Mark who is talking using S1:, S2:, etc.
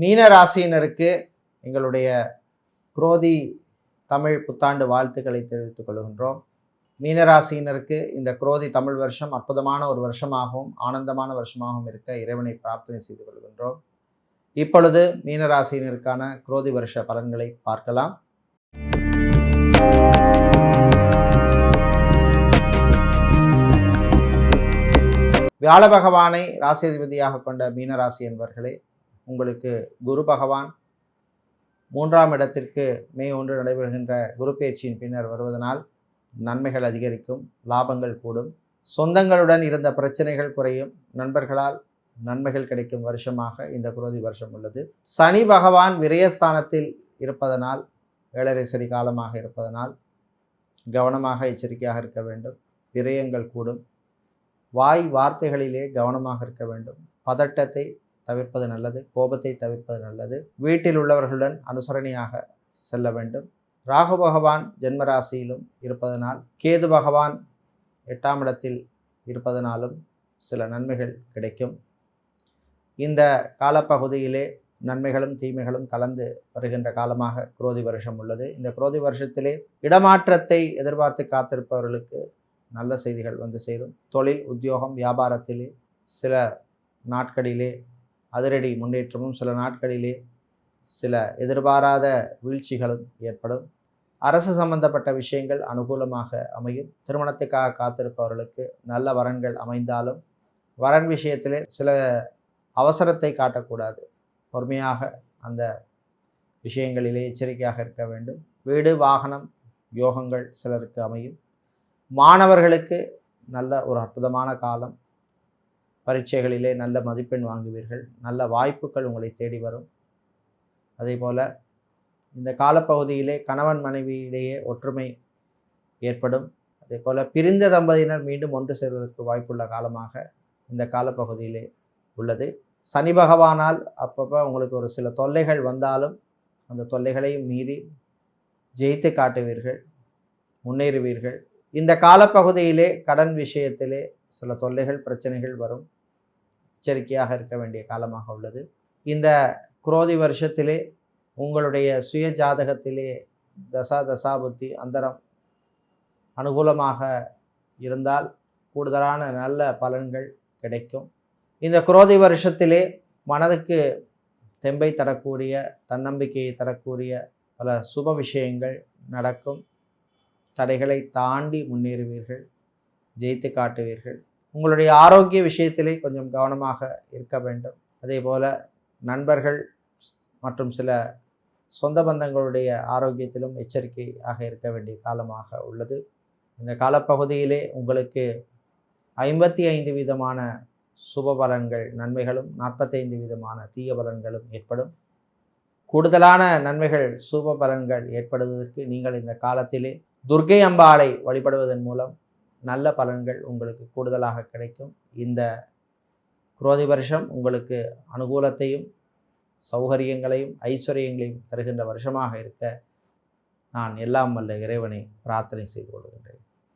S1: மீன ராசியினருக்கு எங்களுடைய குரோதி தமிழ் புத்தாண்டு வாழ்த்துக்களை தெரிவித்துக் கொள்கின்றோம். மீனராசியினருக்கு இந்த குரோதி தமிழ் வருஷம் அற்புதமான ஒரு வருஷமாகவும் ஆனந்தமான வருஷமாகவும் இருக்க இறைவனை பிரார்த்தனை செய்து கொள்கின்றோம். இப்பொழுது மீனராசியினருக்கான குரோதி வருஷ பலன்களை பார்க்கலாம். வியாழ பகவானை ராசியதிபதியாக கொண்ட மீனராசி என்பவர்களே உங்களுக்கு குரு பகவான் மூன்றாம் இடத்திற்கு மே ஒன்று நடைபெறுகின்ற குரு பயிற்சியின் பின்னர் வருவதனால் நன்மைகள் அதிகரிக்கும் லாபங்கள் கூடும். சொந்தங்களுடன் இருந்த பிரச்சனைகள் குறையும். நண்பர்களால் நன்மைகள் கிடைக்கும் வருஷமாக இந்த குரோதி வருஷம் உள்ளது. சனி பகவான் விரயஸ்தானத்தில் இருப்பதனால் ஏழரை சரி காலமாக இருப்பதனால் கவனமாக எச்சரிக்கையாக இருக்க வேண்டும். விரயங்கள் கூடும். வாய் வார்த்தைகளிலே கவனமாக இருக்க வேண்டும். பதட்டத்தை தவிர்ப்பது நல்லது கோபத்தை தவிர்ப்பது நல்லது. வீட்டில் உள்ளவர்களுடன் அனுசரணையாக செல்ல வேண்டும். ராகு பகவான் ஜென்மராசியிலும் இருப்பதனால் கேது பகவான் எட்டாம் இடத்தில் இருப்பதனாலும் சில நன்மைகள் கிடைக்கும். இந்த காலப்பகுதியிலே நன்மைகளும் தீமைகளும் கலந்து வருகின்ற காலமாக குரோதி வருஷம் உள்ளது. இந்த குரோதி வருஷத்திலே இடமாற்றத்தை எதிர்பார்த்து காத்திருப்பவர்களுக்கு நல்ல செய்திகள் வந்து சேரும். தொழில் உத்தியோகம் வியாபாரத்திலே சில நாட்களிலே அதிரடி முன்னேற்றமும் சில நாட்களிலே சில எதிர்பாராத வீழ்ச்சிகளும் ஏற்படும். அரசு சம்பந்தப்பட்ட விஷயங்கள் அனுகூலமாக அமையும். திருமணத்துக்காக காத்திருப்பவர்களுக்கு நல்ல வரன்கள் அமைந்தாலும் வரன் விஷயத்திலே சில அவசரத்தை காட்டக்கூடாது. பொறுமையாக அந்த விஷயங்களிலே எச்சரிக்கையாக இருக்க வேண்டும். வீடு வாகனம் யோகங்கள் சிலருக்கு அமையும். மாணவர்களுக்கு நல்ல ஒரு அற்புதமான காலம். பரீட்சைகளிலே நல்ல மதிப்பெண் வாங்குவீர்கள். நல்ல வாய்ப்புகள் உங்களை தேடி வரும். அதே போல் இந்த காலப்பகுதியிலே கணவன் மனைவியிடையே ஒற்றுமை ஏற்படும். அதே போல் பிரிந்த தம்பதியினர் மீண்டும் ஒன்று சேர்வதற்கு வாய்ப்புள்ள காலமாக இந்த காலப்பகுதியிலே உள்ளது. சனி பகவானால் அப்பப்போ உங்களுக்கு ஒரு சில தொல்லைகள் வந்தாலும் அந்த தொல்லைகளையும் மீறி ஜெயித்து காட்டுவீர்கள் முன்னேறுவீர்கள். இந்த காலப்பகுதியிலே கடன் விஷயத்திலே சில தொல்லைகள் பிரச்சனைகள் வரும். எச்சரிக்கையாக இருக்க வேண்டிய காலமாக உள்ளது. இந்த குரோதி வருஷத்திலே உங்களுடைய சுய ஜாதகத்திலே தசா தசாபுத்தி அந்தரம் அனுகூலமாக இருந்தால் கூடுதலான நல்ல பலன்கள் கிடைக்கும். இந்த குரோதி வருஷத்திலே மனதுக்கு தெம்பை தரக்கூடிய தன்னம்பிக்கையை தரக்கூடிய பல சுப விஷயங்கள் நடக்கும். தடைகளை தாண்டி முன்னேறுவீர்கள். ஜெயித்து காட்டுவீர்கள். உங்களுடைய ஆரோக்கிய விஷயத்திலே கொஞ்சம் கவனமாக இருக்க வேண்டும். அதே போல் நண்பர்கள் மற்றும் சில சொந்த பந்தங்களுடைய ஆரோக்கியத்திலும் எச்சரிக்கையாக இருக்க வேண்டிய காலமாக உள்ளது. இந்த காலப்பகுதியிலே உங்களுக்கு ஐம்பத்தி ஐந்து விதமான சுப பலன்கள் நன்மைகளும் நாற்பத்தைந்து விதமான தீய பலன்களும் ஏற்படும். கூடுதலான நன்மைகள் சுப பலன்கள் ஏற்படுவதற்கு நீங்கள் இந்த காலத்திலே துர்கை அம்பாளை வழிபடுவதன் மூலம் நல்ல பலன்கள் உங்களுக்கு கூடுதலாக கிடைக்கும். இந்த குரோதி வருஷம் உங்களுக்கு அனுகூலத்தையும் சௌகரியங்களையும் ஐஸ்வர்யங்களையும் தருகின்ற வருஷமாக இருக்க நான் எல்லாம் வல்ல இறைவனை பிரார்த்தனை செய்து கொள்கின்றேன்.